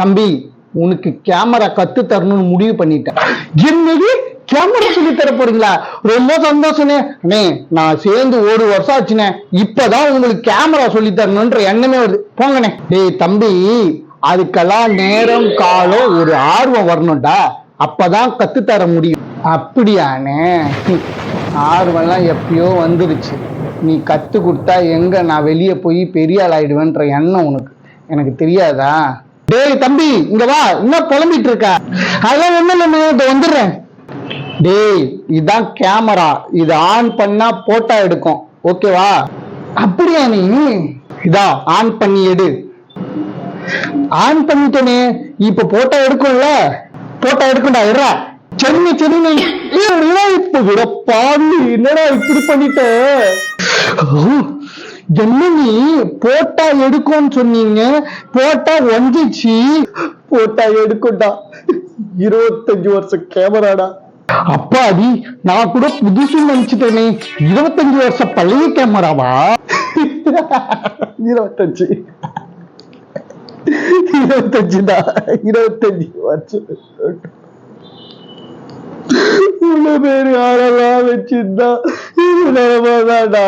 தம்பி உனக்கு கேமரா கத்து தரணும்னு முடிவு பண்ணிட்டேன். என்னது? கேமரா சொல்லி தர போறீங்களா? ரொம்ப சந்தோஷனே அண்ணே நான் சேர்ந்து ஒரு வருஷம் ஆச்சுனே இப்பதான் உங்களுக்கு கேமரா சொல்லி தரணுன்ற எண்ணமே வருது. போங்கண்ணே. டேய் தம்பி அதுக்கெல்லாம் நேரம் காலம் ஒரு ஆர்வம் வரணும்டா. அப்பதான் கத்து தர முடியும். அப்படியாண்ணே. ஆர்வம்லாம் எப்பயோ வந்துருச்சு. நீ கத்து கொடுத்தா எங்க நான் வெளியே போய் பெரிய ஆள் ஆயிடுவேன்ற எண்ணம் உனக்கு. எனக்கு தெரியாதா? டேய் தம்பி இங்க வா. என்ன புலம்பிட்டு இருக்க. அதெல்லாம் ஒண்ணும் இல்லை வந்துடுறேன். டேய் இதான் கேமரா இது ஆன் பண்ணா போட்டோ எடுக்கும். ஓகேவா அப்படியா நீ? இதா ஆன் பண்ணி எடு. ஆன் பண்ணிட்டேனே இப்ப போட்டோ எடுக்கும்ல? போட்டோ எடுக்கும்டா இருடா சென்னை சென்னை. இப்ப விட பாவி என்னடா இப்படி பண்ணிட்ட? ஜெமினி நீ போட்டா எடுக்கும்னு சொன்னீங்க. போட்டா வந்துச்சு. போட்டா எடுக்கும்டா. இருபத்தஞ்சு வருஷம் கேமராடா. அப்பாடி நான் கூட புதுசு நினைச்சிட்டேனே. இருபத்தஞ்சு வருஷம் பழைய கேமராவா? இருபத்தஞ்சு. இருபத்தஞ்சுடா. இருபத்தஞ்சு வருஷம். இவ்வளவு பேர் யாரெல்லாம் வச்சிருந்தா? இது நிலமாதான்டா